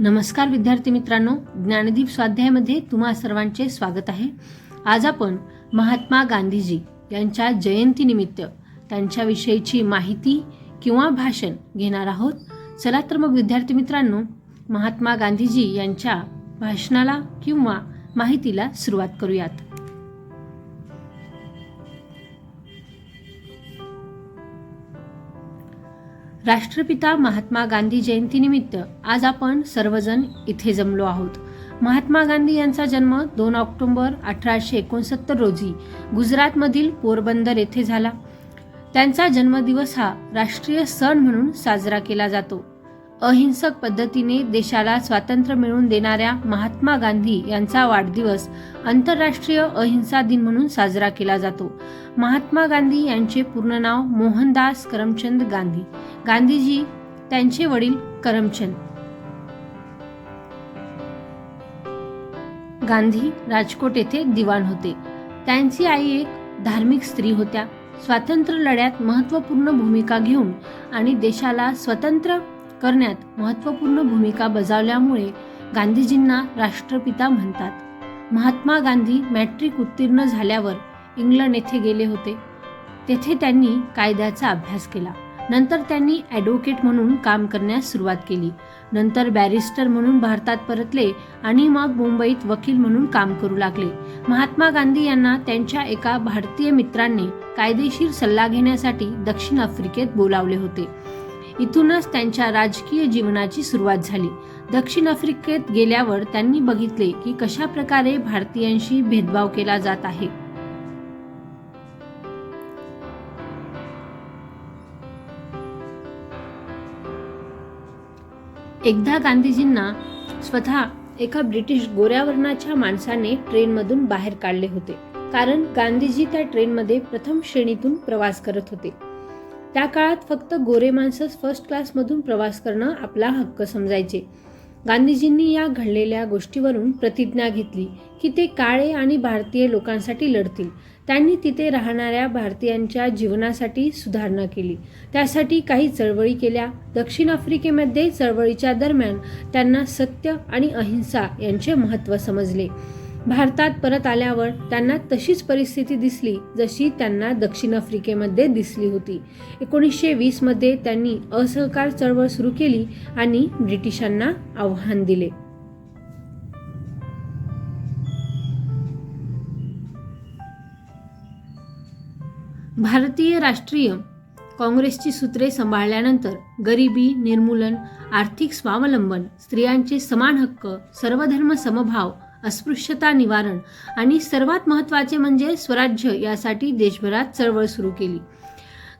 नमस्कार विद्यार्थी मित्रांनो ज्ञानदीप स्वाध्यायामध्ये तुम्हा सर्वांचे स्वागत आहे. आज आपण महात्मा गांधीजी यांच्या जयंतीनिमित्त त्यांच्याविषयीची माहिती किंवा भाषण घेणार आहोत. चला तर मग विद्यार्थी मित्रांनो महात्मा गांधीजी यांच्या भाषणाला किंवा माहितीला सुरुवात करूयात. राष्ट्रपिता महात्मा गांधी जयंतीनिमित्त आज आपण सर्वजण इथे जमलो आहोत. महात्मा गांधी यांचा जन्म दोन ऑक्टोंबर अठराशे एकोणसत्तर रोजी गुजरातमधील पोरबंदर येथे झाला. त्यांचा जन्मदिवस हा राष्ट्रीय सण म्हणून साजरा केला जातो. अहिंसक पद्धतीने देशाला स्वातंत्र्य मिळवून देणाऱ्या महात्मा गांधी यांचा वाढदिवस आंतरराष्ट्रीय अहिंसा दिन म्हणून साजरा केला जातो. महात्मा गांधी यांचे पूर्ण नाव मोहनदास करमचंद गांधी. गांधीजी त्यांचे वडील करमचंद. गांधी राजकोट येथे दिवाण होते. त्यांची आई एक धार्मिक स्त्री होत्या. स्वातंत्र्य लढ्यात महत्त्वपूर्ण भूमिका घेऊन आणि देशाला स्वतंत्र करण्यात महत्त्वपूर्ण भूमिका बजावल्यामुळे गांधीजींना राष्ट्रपिता म्हणतात. महात्मा गांधी मॅट्रिक उत्तीर्ण झाल्यावर इंग्लंड येथे गेले होते. तेथे त्यांनी कायद्याचा अभ्यास केला. नंतर त्यांनी ॲडव्होकेट म्हणून काम करण्यास सुरुवात केली. नंतर बॅरिस्टर म्हणून भारतात परतले आणि मग मुंबईत वकील म्हणून काम करू लागले. महात्मा गांधी यांना त्यांच्या एका भारतीय मित्राने कायदेशीर सल्ला घेण्यासाठी दक्षिण आफ्रिकेत बोलावले होते. इथूनच त्यांच्या राजकीय जीवनाची सुरुवात झाली. दक्षिण आफ्रिकेत गेल्यावर त्यांनी बघितले की कशा प्रकारे भारतीयांशी भेदभाव केला जात आहे. एकदा गांधीजींना स्वतः एका ब्रिटिश गोऱ्या वर्णाच्या माणसाने ट्रेनमधून बाहेर काढले होते. कारण गांधीजी त्या ट्रेनमध्ये प्रथम श्रेणीतून प्रवास करत होते. त्या काळात फक्त गोरे माणसंच फर्स्ट क्लासमधून प्रवास करणं आपला हक्क समजायचे. गांधीजींनी या घडलेल्या गोष्टीवरून प्रतिज्ञा घेतली की ते काळे आणि भारतीय लोकांसाठी लढतील. त्यांनी तिथे राहणाऱ्या भारतीयांच्या जीवनासाठी सुधारणा केली. त्यासाठी काही चळवळी केल्या. दक्षिण आफ्रिकेमध्ये चळवळीच्या दरम्यान त्यांना सत्य आणि अहिंसा यांचे महत्त्व समजले. भारतात परत आल्यावर त्यांना तशीच परिस्थिती दिसली जशी त्यांना दक्षिण आफ्रिकेमध्ये दिसली होती. एकोणीसशे वीसमध्ये त्यांनी असहकार चळवळ सुरू केली आणि ब्रिटिशांना आव्हान दिले. भारतीय राष्ट्रीय काँग्रेसची सूत्रे सांभाळल्यानंतर गरिबी निर्मूलन आर्थिक स्वावलंबन स्त्रियांचे समान हक्क सर्वधर्म समभाव अस्पृश्यता निवारण आणि सर्वात महत्त्वाचे म्हणजे स्वराज्य यासाठी देशभरात चळवळ सुरू केली.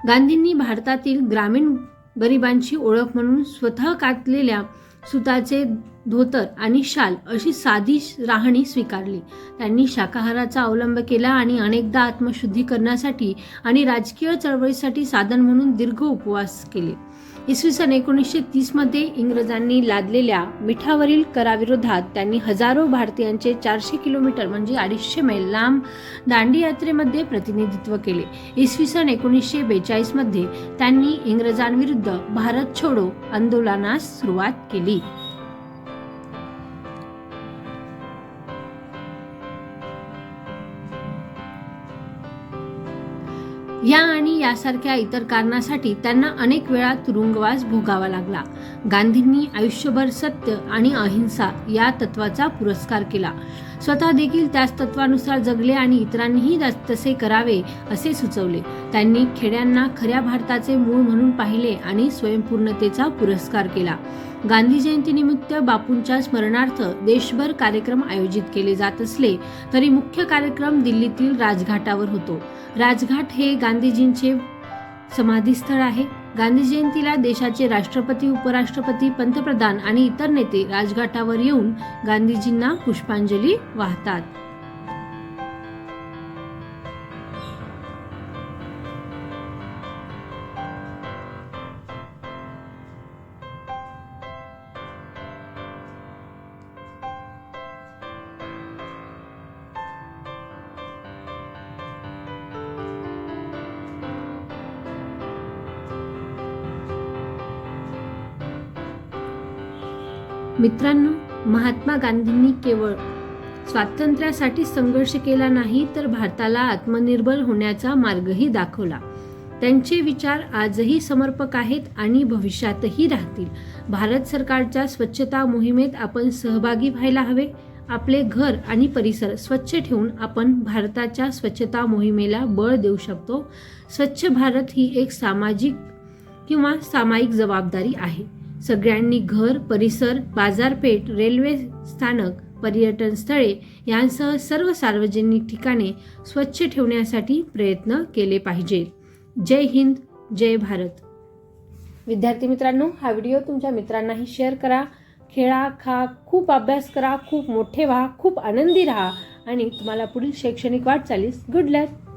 गांधींनी भारतातील ग्रामीण गरिबांची ओळख म्हणून स्वतः कातलेल्या सुताचे धोतर आणि शाल अशी साधी राहणी स्वीकारली. त्यांनी शाकाहाराचा अवलंब केला आणि अनेकदा आत्मशुद्धी करण्यासाठी आणि राजकीय चळवळीसाठी साधन म्हणून दीर्घ उपवास केले. इसवी सन एकोणीसशे तीसमध्ये इंग्रजांनी लादलेल्या मिठावरील कराविरोधात त्यांनी हजारो भारतीयांचे चारशे किलोमीटर म्हणजे अडीचशे मैल लांब दांडी यात्रेमध्ये प्रतिनिधित्व केले. इसवी सन एकोणीसशे बेचाळीसमध्ये त्यांनी इंग्रजांविरुद्ध भारत छोडो आंदोलनास सुरुवात केली. या आणि यासारख्या इतर कारणासाठी त्यांना अनेक वेळा तुरुंगवास भोगावा लागला. गांधींनी आयुष्यभर सत्य आणि अहिंसा या तत्वाचा पुरस्कार केला. स्वतः देखील त्याच तत्वानुसार जगले आणि इतरांनीही तसे करावे असे सुचवले. त्यांनी खेड्यांना खऱ्या भारताचे मूळ म्हणून पाहिले आणि स्वयंपूर्णतेचा पुरस्कार केला. गांधी जयंतीनिमित्त बापूंच्या स्मरणार्थ देशभर कार्यक्रम आयोजित केले जात असले तरी मुख्य कार्यक्रम दिल्लीतील राजघाटावर होतो. राजघाट हे गांधीजींचे समाधीस्थळ आहे. गांधी जयंतीला देशाचे राष्ट्रपती उपराष्ट्रपती पंतप्रधान आणि इतर नेते राजघाटावर येऊन गांधीजींना पुष्पांजली वाहतात. मित्रांनो महात्मा गांधींनी केवळ स्वातंत्र्यासाठी संघर्ष केला नाही तर भारताला आत्मनिर्भर होण्याचा मार्गही दाखवला. त्यांचे विचार आजही समर्पक आहेत आणि भविष्यातही राहतील. भारत सरकारच्या स्वच्छता मोहिमेत आपण सहभागी व्हायला हवे. आपले घर आणि परिसर स्वच्छ ठेवून आपण भारताच्या स्वच्छता मोहिमेला बळ देऊ शकतो. स्वच्छ भारत ही एक सामाजिक किंवा सामायिक जबाबदारी आहे. सगळ्यांनी घर परिसर बाजारपेठ रेल्वे स्थानक पर्यटन स्थळे यांसह सर्व सार्वजनिक ठिकाणे स्वच्छ ठेवण्यासाठी प्रयत्न केले पाहिजेत जय हिंद जय भारत. विद्यार्थी मित्रांनो हा व्हिडिओ तुमच्या मित्रांनाही शेअर करा खेळा खा खूप अभ्यास करा खूप मोठे व्हा खूप आनंदी राहा आणि तुम्हाला पुढील शैक्षणिक वाटचालीस गुड लक!